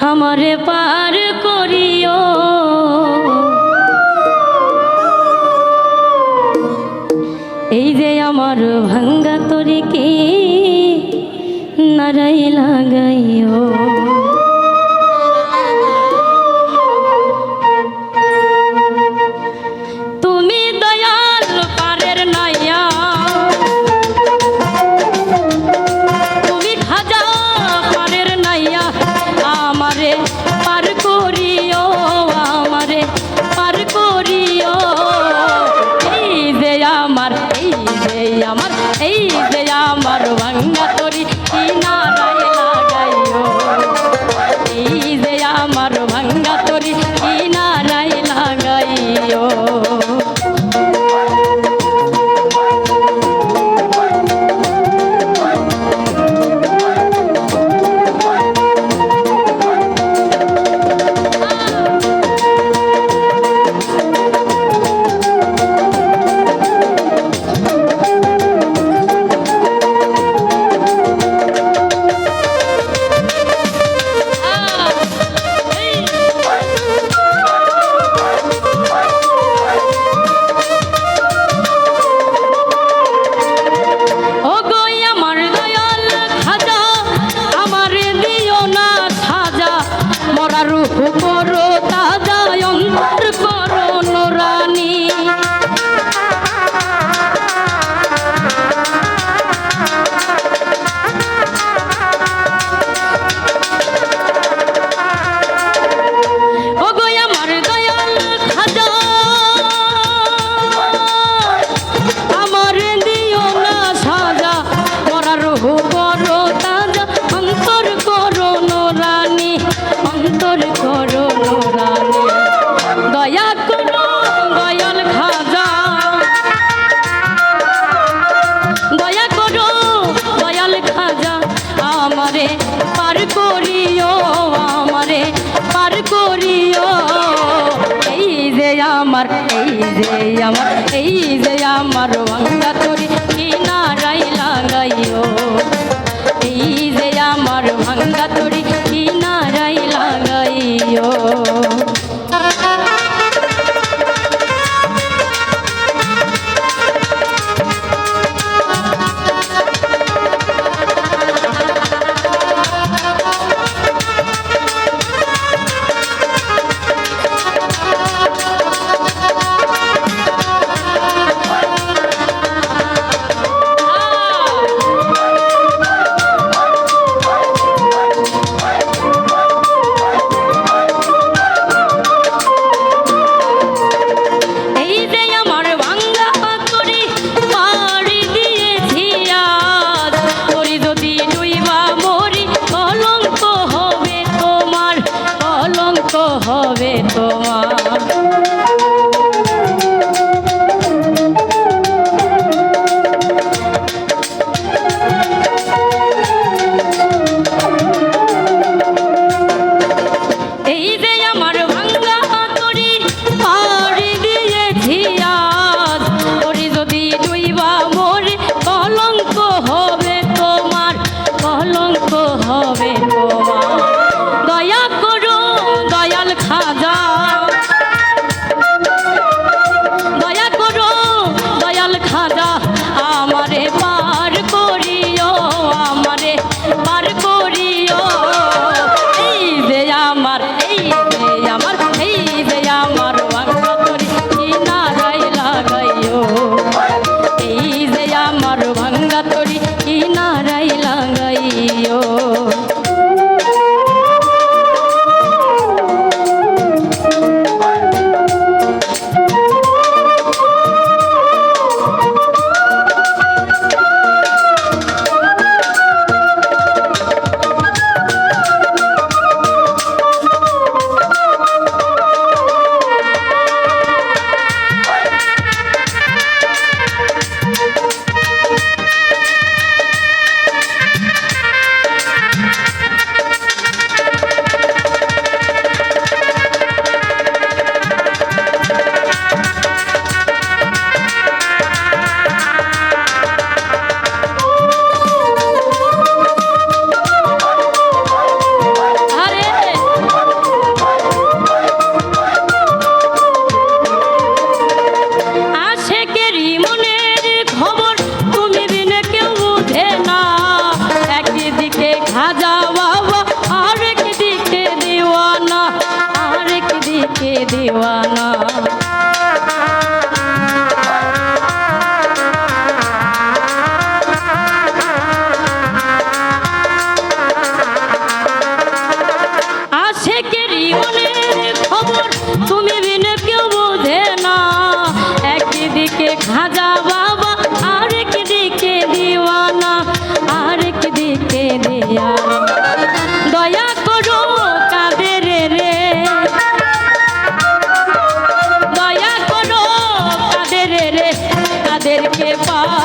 আমারে পার করিও এই যে আমার ভাঙ্গা তরিকে নারাই লাগাইও। আমার এই যে আমার ভাঙ্গা রূপ পারো হবে তোমার। দেওয়ানা কাদেরকে পার